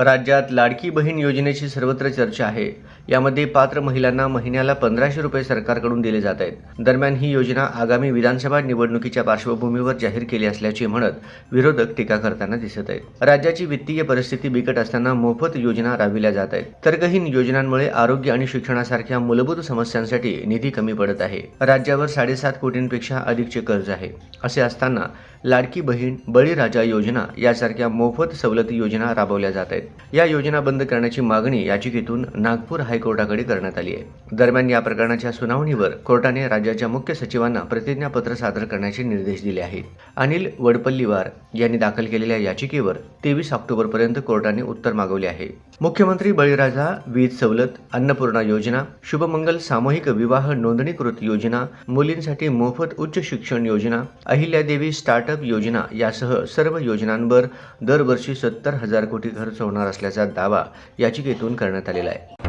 राज्यात लाडकी बहीण योजनेची सर्वत्र चर्चा आहे. यामध्ये पात्र महिलांना महिन्याला पंधराशे रुपये सरकारकडून दिले जात आहेत. दरम्यान ही योजना आगामी विधानसभा निवडणुकीच्या पार्श्वभूमीवर जाहीर केली असल्याचे म्हणत विरोधक टीका करताना दिसत आहेत. राज्याची वित्तीय परिस्थिती बिकट असताना मोफत योजना राबविल्या जात आहेत. तर्कहीन योजनांमुळे आरोग्य आणि शिक्षणासारख्या मूलभूत समस्यांसाठी निधी कमी पडत आहे. राज्यावर साडेसात कोटींपेक्षा अधिकचे कर्ज आहे. असे असताना लाडकी बहीण बळीराजा योजना यासारख्या मोफत सवलती योजना राबवल्या जात आहेत. या योजना बंद करण्याची मागणी याचिकेतून नागपूर हायकोर्टाकडे करण्यात आली आहे. दरम्यान या प्रकरणाच्या सुनावणीवर कोर्टाने राज्याच्या मुख्य सचिवांना प्रतिज्ञापत्र सादर करण्याचे निर्देश दिले आहेत. अनिल वडपल्लीवार यांनी दाखल केलेल्या याचिकेवर तेवीस ऑक्टोबरपर्यंत कोर्टाने उत्तर मागवले आहे. मुख्यमंत्री बळीराजा वीज सवलत अन्नपूर्णा योजना शुभमंगल सामूहिक विवाह नोंदणीकृत योजना मुलींसाठी मोफत उच्च शिक्षण योजना अहिल्यादेवी स्टार्टअप योजना यासह सर्व योजनांवर दरवर्षी सत्तर हजार कोटी खर्च होणार असल्याचा दावा याचिकेतून करण्यात आलेला आहे.